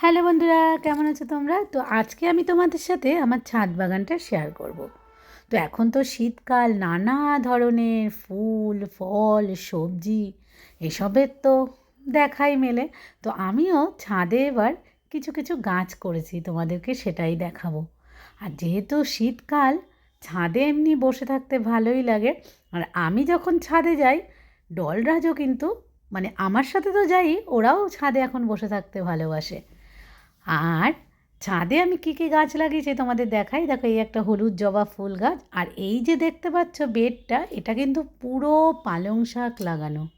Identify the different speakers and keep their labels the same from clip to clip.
Speaker 1: Hello বন্ধুরা, কেমন আছো তোমরা? তো আজকে আমি তোমাদের সাথে আমার ছাদ বাগানটা শেয়ার করব। তো এখন তো শীতকাল, নানা ধরনের ফুল, ফল, সবজি, এসবের তো দেখাই মেলে। তো আমিও ছাদে এবার কিছু কিছু গাছ করেছি, তোমাদেরকে সেটাই দেখাবো। আর যেহেতু শীতকাল, ছাদে এমনি বসে থাকতে ভালোই লাগে। আর আমি যখন ছাদে যাই, ডলরাজও কিন্তু মানে আমার সাথে তো যাই, ওরাও ছাদে এখন বসে থাকতে ভালোবাসে। আর ছাদে আমি কী কী গাছ লাগিয়েছি তোমাদের দেখাই। দেখো, এই একটা হলুদ জবা ফুল গাছ। আর এই যে দেখতে পাচ্ছ বেডটা, এটা কিন্তু পুরো পালং শাক লাগানো।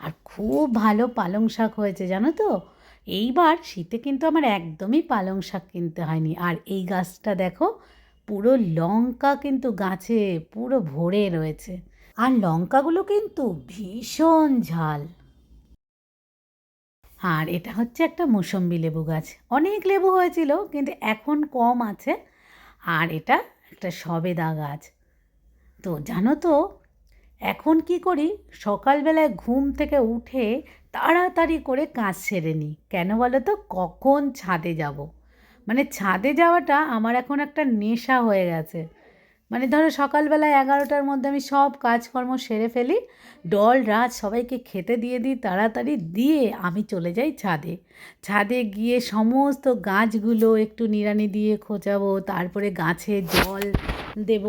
Speaker 1: আর খুব ভালো পালং শাক হয়েছে, জানো তো? এইবার শীতে কিন্তু আমার একদমই পালং শাক কিনতে হয়নি। আর এই গাছটা দেখো, পুরো লঙ্কা কিন্তু গাছে পুরো ভরে রয়েছে। আর লঙ্কাগুলো কিন্তু ভীষণ ঝাল। আর এটা হচ্ছে একটা মুসম্বি লেবু গাছ। অনেক লেবু হয়েছিল, কিন্তু এখন কম আছে। আর এটা একটা সবেদা গাছ। তো জানো তো, এখন কি করি? সকালবেলায় ঘুম থেকে উঠে তাড়াতাড়ি করে কাজ সেরে নিই। কেন বলো তো? কখন ছাদে যাব। মানে ছাদে যাওয়াটা আমার এখন একটা নেশা হয়ে গেছে। মানে ধরো সকালবেলা এগারোটার মধ্যে আমি সব কাজকর্ম সেরে ফেলি ডল রাত সবাইকে খেতে দিয়ে দিই, তাড়াতাড়ি দিয়ে আমি চলে যাই ছাদে। ছাদে গিয়ে সমস্ত গাছগুলো একটু নিড়ানি দিয়ে খোঁচাবো তারপরে গাছে জল দেব।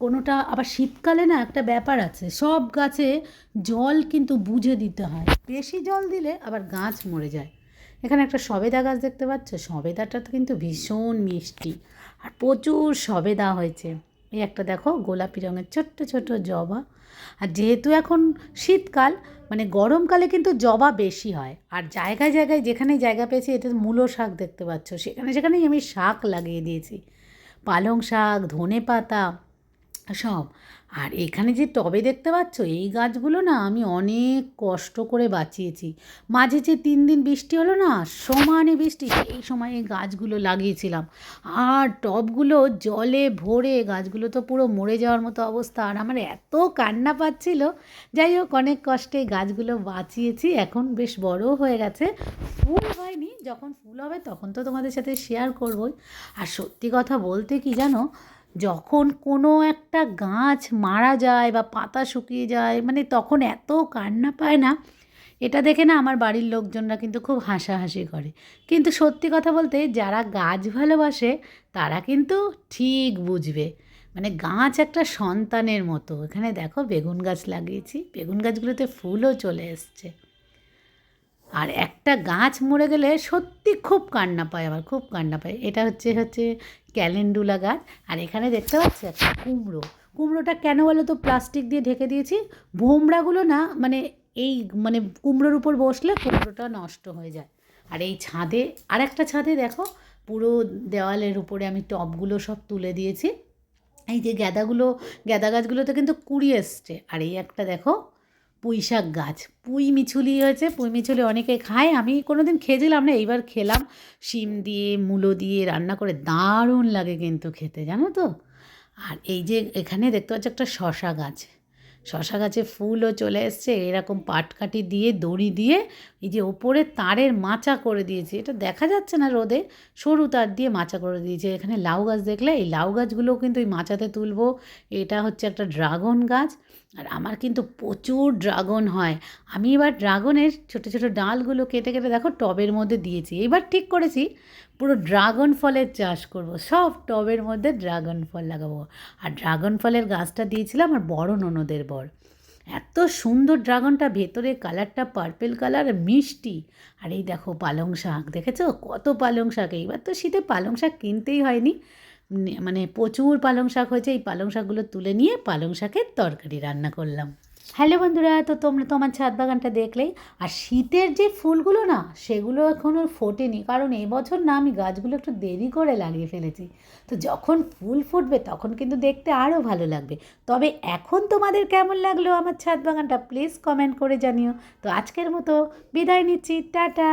Speaker 1: কোনোটা, আবার শীতকালে না একটা ব্যাপার আছে, সব গাছে জল কিন্তু বুঝে দিতে হয়। বেশি জল দিলে আবার গাছ মরে যায়। এখানে একটা সবেদা গাছ দেখতে পাচ্ছ? সবেদাটা তো কিন্তু ভীষণ মিষ্টি। আর প্রচুর সবেদা হয়েছে। এই একটা দেখো, গোলাপি রঙের ছোট্ট ছোট জবা। আর যেহেতু এখন শীতকাল মানে গরমকালে কিন্তু জবা বেশি হয়। আর জায়গায় জায়গায় যেখানে জায়গা পেয়েছি, এটা মূলো শাক দেখতে পাচ্ছ। সেখানে সেখানেই আমি শাক লাগিয়ে দিয়েছি। পালং শাক ধনে পাতা সব। আর এখানে যে টবে দেখতে পাচ্ছ, এই গাছগুলো না আমি অনেক কষ্ট করে বাঁচিয়েছি। মাঝে যে তিন দিন বৃষ্টি হলো না, সমানে বৃষ্টি এই সময় এই গাছগুলো লাগিয়েছিলাম। আর টবগুলো জলে ভরে, গাছগুলো তো পুরো মরে যাওয়ার মতো অবস্থা। আর আমার এত কান্না পাচ্ছিল। যাই হোক, অনেক কষ্টে গাছগুলো বাঁচিয়েছি। এখন বেশ বড়ও হয়ে গেছে। ফুল হয়নি, যখন ফুল হবে তখন তো তোমাদের সাথে শেয়ার করবই। আর সত্যি কথা বলতে কি জানো যখন কোনো একটা গাছ মারা যায় বা পাতা শুকিয়ে যায় মানে তখন এত কান্না পায় না, এটা দেখে না আমার বাড়ির লোকজনরা কিন্তু খুব হাসাহাসি করে। কিন্তু সত্যি কথা বলতে যারা গাছ ভালোবাসে, তারা কিন্তু ঠিক বুঝবে। মানে গাছ একটা সন্তানের মতো। এখানে দেখো বেগুন গাছ লাগিয়েছি, বেগুন গাছগুলোতে ফুলও চলে এসছে। আর একটা গাছ মরে গেলে সত্যি খুব কান্না পায় আমার খুব কান্না পায়। এটা হচ্ছে হচ্ছে ক্যালেন্ডুলা গাছ। আর এখানে দেখতে পাচ্ছি একটা কুমড়ো। কুমড়োটা কেন বলো তো প্লাস্টিক দিয়ে ঢেকে দিয়েছি? ভোমরাগুলো না মানে এই মানে কুমড়োর উপর বসলে কুমড়োটা নষ্ট হয়ে যায়। আর এই ছাদে আর একটা ছাদে দেখো, পুরো দেওয়ালের উপরে আমি টবগুলো সব তুলে দিয়েছি। এই যে গ্যাদাগুলো, গ্যাদা গাছগুলোতে কিন্তু কুড়ি এসছে। আর এই একটা দেখো পুঁই শাক গাছ। পুঁই মিছুলি হয়েছে, পুঁই মিছুলি অনেকে খায়। আমি কোনো দিন খেয়েছিলাম না, এইবার খেলাম। শিম দিয়ে, মূলো দিয়ে রান্না করে দারুণ লাগে কিন্তু খেতে, জানো তো? আর এই যে এখানে দেখতে পাচ্ছ একটা শশা গাছ। শশা গাছে ফুলও চলে এসছে, এরকম পাটকাঠি দিয়ে, দড়ি দিয়ে, এই যে ওপরে তারের মাচা করে দিয়েছে। এটা দেখা যাচ্ছে না রোদে, সরু তার দিয়ে মাচা করে দিয়েছে। এখানে লাউ গাছ দেখলে, এই লাউ গাছগুলোও কিন্তু এই মাচাতে তুলবো। এটা হচ্ছে একটা ড্রাগন গাছ, আর আমার কিন্তু প্রচুর ড্রাগন হয়। আমি এবার ড্রাগনের ছোটো ছোটো ডালগুলো কেটে কেটে দেখো টবের মধ্যে দিয়েছি। এবার ঠিক করেছি পুরো ড্রাগন ফলের চাষ করব। সব টবের মধ্যে ড্রাগন ফল লাগাবো। আর ড্রাগন ফলের গাছটা দিয়েছিলাম আমার বড় ননদের বর। এত সুন্দর ড্রাগনটা ভেতরে কালারটা পার্পেল কালার মিষ্টি। আর এই দেখো পালং শাক, দেখেছ? কত পালং শাক। এইবার তো শীতে পালং শাক কিনতেই হয়নি। মানে প্রচুর পালং শাক হয়েছে, এই পালং শাকগুলো তুলে নিয়ে পালং শাকের তরকারি রান্না করলাম। হ্যালো বন্ধুরা, তো তোমরা তোমার ছাদ বাগানটা দেখলেই। আর শীতের যে ফুলগুলো না, সেগুলো এখনও ফোটেনি, কারণ এই বছর না আমি গাছগুলো একটু দেরি করে লাগিয়ে ফেলেছি। তো যখন ফুল ফুটবে, তখন কিন্তু দেখতে আরও ভালো লাগবে। তবে এখন তোমাদের কেমন লাগল আমার ছাদ বাগানটা প্লিজ কমেন্ট করে জানিও। তো আজকের মতো বিদায় নিচ্ছি, টাটা!